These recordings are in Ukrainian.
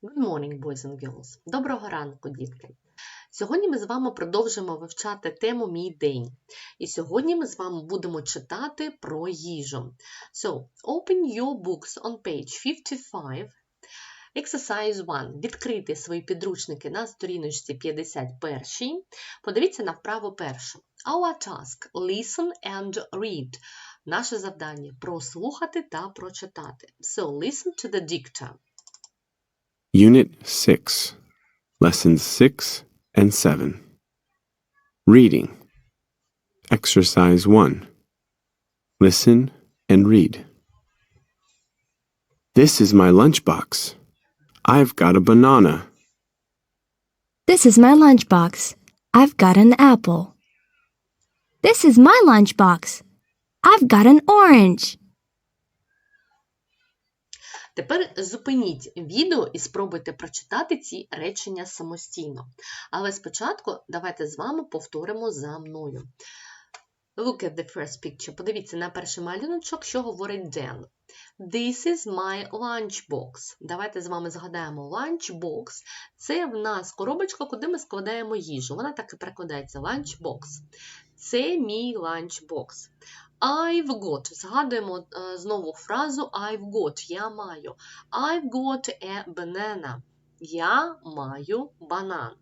Good morning, boys and girls. Доброго ранку, дітки. Сьогодні ми з вами продовжимо вивчати тему Мій день. І сьогодні ми з вами будемо читати про їжу. So, open your books on page 55. Exercise 1. Відкрити свої підручники на сторіночці 51. Подивіться на вправу першу. Our task – listen and read. Наше завдання – прослухати та прочитати. So, listen to the dicta. Unit 6, Lessons 6 and 7. Reading. Exercise 1. Listen and read. This is my lunchbox. I've got a banana. This is my lunchbox. I've got an apple. This is my lunchbox. I've got an orange. Тепер зупиніть відео і спробуйте прочитати ці речення самостійно. Але спочатку давайте з вами повторимо за мною. Look at the first picture. Подивіться на перший малюночок, що говорить Ден. This is my lunchbox. Давайте з вами згадаємо lunchbox. Це в нас коробочка, куди ми складаємо їжу. Вона так і перекладається lunchbox. Це мій lunchbox. I've got. Згадуємо е, знову фразу I've got. Я маю. I've got a banana. Я маю банан.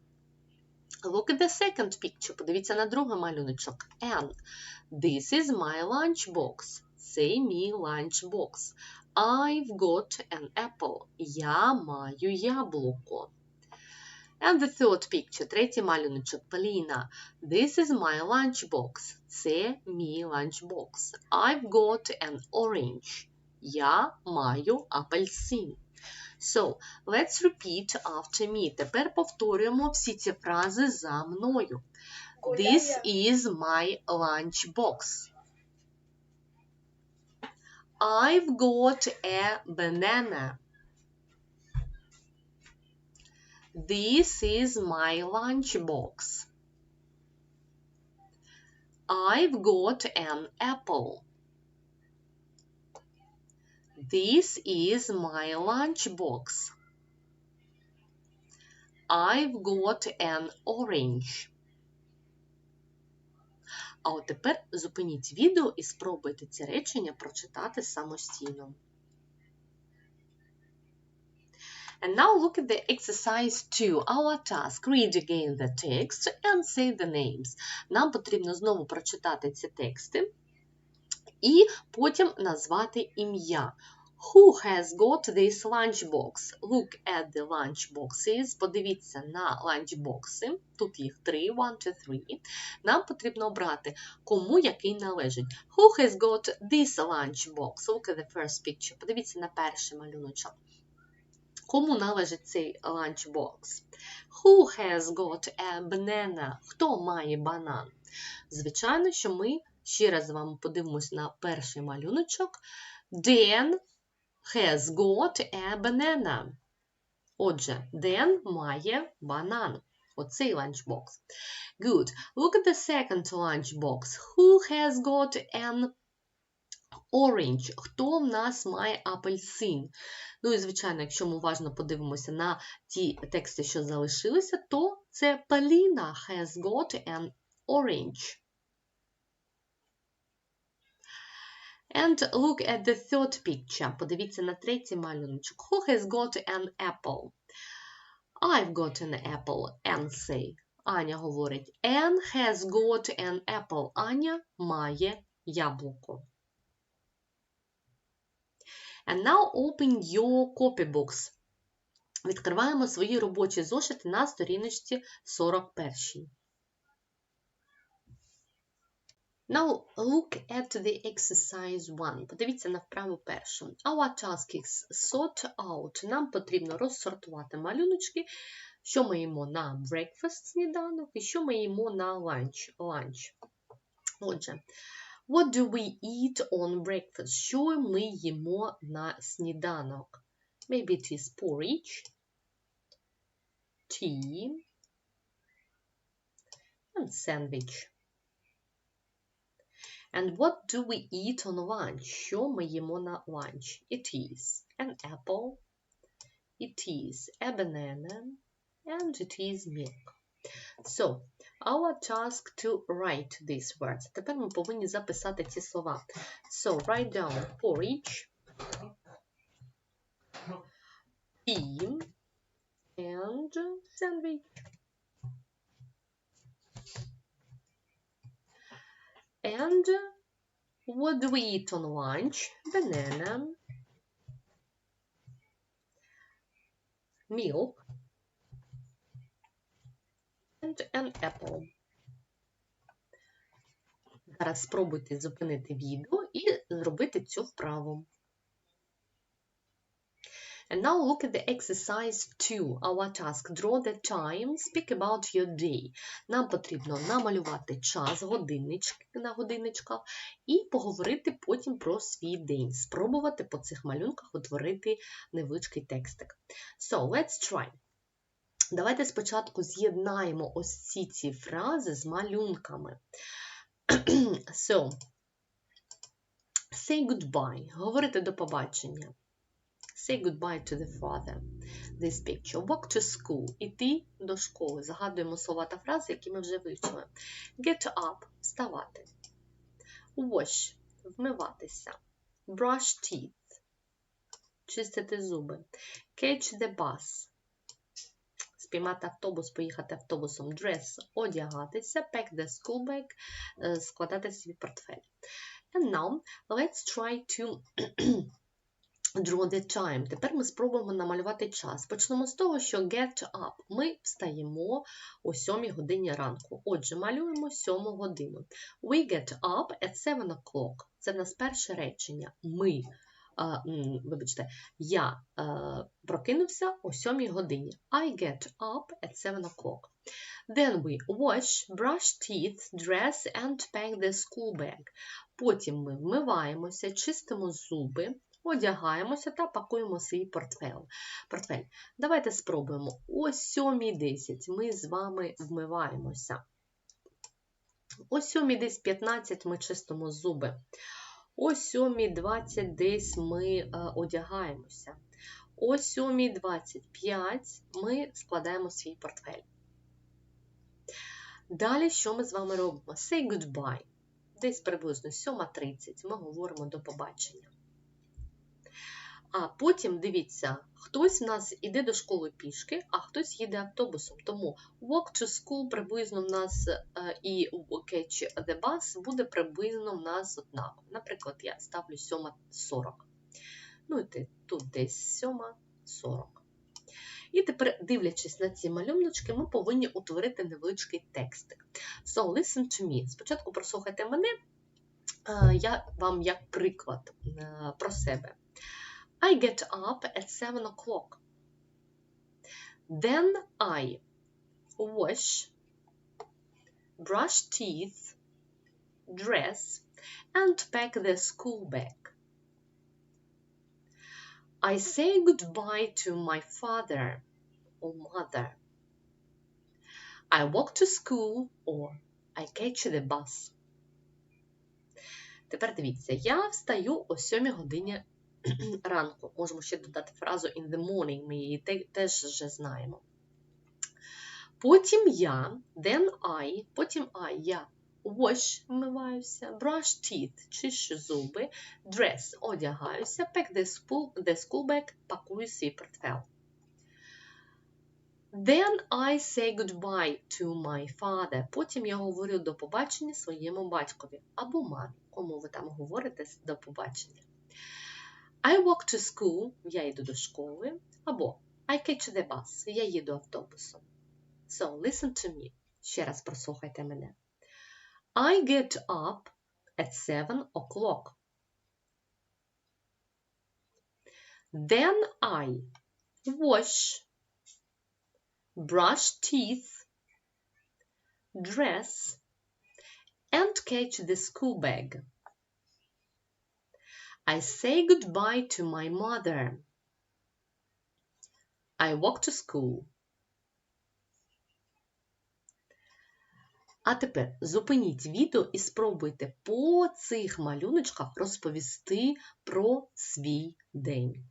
Look at the second picture. Подивіться на другий малюночок. And. This is my lunchbox. Це мій lunchbox. I've got an apple. Я маю яблуко. And the third picture, третій малюночок, Поліна. This is my lunchbox. Це мій lunchbox. I've got an orange. Я маю апельсин. So, let's repeat after me. Тепер повторюємо всі ці фрази за мною. This is my lunchbox. I've got a banana. This is my lunchbox. I've got an apple. This is my lunchbox. I've got an orange. А от тепер зупиніть відео і спробуйте ці речення прочитати самостійно. And now look at the exercise 2. Our task. Read again the text and say the names. Нам потрібно знову прочитати ці тексти і потім назвати ім'я. Who has got this lunchbox? Look at the lunchboxes. Подивіться на ланчбокси. Тут їх три, one, two, three. Нам потрібно обрати, кому який належить. Who has got this lunchbox? Look at the first picture. Подивіться на перший малюночок. Кому належить цей ланчбокс? Who has got a banana? Хто має банан? Звичайно, що ми ще раз з вами подивимось на перший малюночок. Dan has got a banana. Отже, Dan має банан. Оцей ланчбокс. Good. Look at the second lunchbox. Who has got an orange? Хто в нас має апельсин? Ну і, звичайно, якщо ми уважно подивимося на ті тексти, що залишилися, то це Поліна has got an orange. And look at the third picture. Подивіться на третій малюночок. Who has got an apple? I've got an apple. Anne say. Аня говорить. Anne has got an apple. Аня має яблуко. And now open your copybooks. Відкриваємо свої робочі зошити на сторіночці 41. Now look at the exercise 1. Подивіться на вправу першу. Our task is sort out. Нам потрібно розсортувати малюночки, що ми їмо на breakfast сніданок і що ми їмо на lunch. Отже, what do we eat on breakfast? Що ми їмо на сніданок? Maybe it is porridge, tea, and sandwich. And what do we eat on lunch? Що ми їмо на lunch? It is an apple, it is a banana, and it is milk. So, our task to write these words. Тепер ми повинні записати ці слова. So, write down porridge, tea, and sandwich. And what do we eat on lunch? Banana, milk, and an apple. Зараз спробуйте зупинити відео і зробити цю вправу. And now look at the exercise 2, our task. Draw the time, speak about your day. Нам потрібно намалювати час на годинничках і поговорити потім про свій день. Спробувати по цих малюнках утворити невеличкий текстик. So, let's try. Давайте спочатку з'єднаємо ось ці ці фрази з малюнками. so, say goodbye. Говорити до побачення. Say goodbye to the father. This picture. Walk to school. Іти до школи. Загадуємо слова та фрази, які ми вже вивчили. Get up. Вставати. Wash. Вмиватися. Brush teeth. Чистити зуби. Catch the bus. Спіймати автобус, поїхати автобусом. Dress. Одягатися. Pack the school bag. е, Складати свій портфель. And now let's try to Draw the time. Тепер ми спробуємо намалювати час. Почнемо з того, що get up. Ми встаємо о 7 годині ранку. Отже, малюємо 7 годину. We get up at 7 o'clock. Це в нас перше речення. Ми, вибачте, я а, прокинувся о 7 годині. I get up at 7 o'clock. Then we wash, brush teeth, dress and pack the school bag. Потім ми вмиваємося, чистимо зуби, одягаємося та пакуємо свій портфель. портфель. Давайте спробуємо. О 7.10 ми з вами вмиваємося. О 7.10 ми чистимо зуби. О 7.20 десь ми е, одягаємося. О 7.25 ми складаємо свій портфель. Далі, що ми з вами робимо? Say goodbye. Десь приблизно 7.30 ми говоримо до побачення. А потім, дивіться, хтось в нас іде до школи пішки, а хтось їде автобусом. Тому walk to school приблизно в нас е, і catch the bus буде приблизно в нас однаково. Наприклад, я ставлю 7.40. Ну, і тут десь 7.40. І тепер, дивлячись на ці малюночки, ми повинні утворити невеличкий текстик. So, listen to me. Спочатку прослухайте мене, е, я вам як приклад е, про себе. I get up at 7 o'clock. Then I wash, brush teeth, dress, and pack the school bag. I say goodbye to my father or mother. I walk to school or I catch the bus. Тепер дивіться, я встаю о 7 годині ранку. Можемо ще додати фразу in the morning, ми її теж вже знаємо. Потім я, then I, потім I, я wash, вмиваюся, brush teeth, чищу зуби, dress, одягаюся, pack the school, bag, пакую свій портфел. Then I say goodbye to my father. Потім я говорю до побачення своєму батькові або мамі, кому ви там говорите до побачення. I walk to school, я йду до школи, або I catch the bus, я їду автобусом. So, listen to me. Ще раз прослухайте мене. I get up at 7 o'clock. Then I wash, brush teeth, dress, and catch the school bag. I say goodbye to my mother. I walk to school. А тепер зупиніть відео і спробуйте по цих малюночках розповісти про свій день.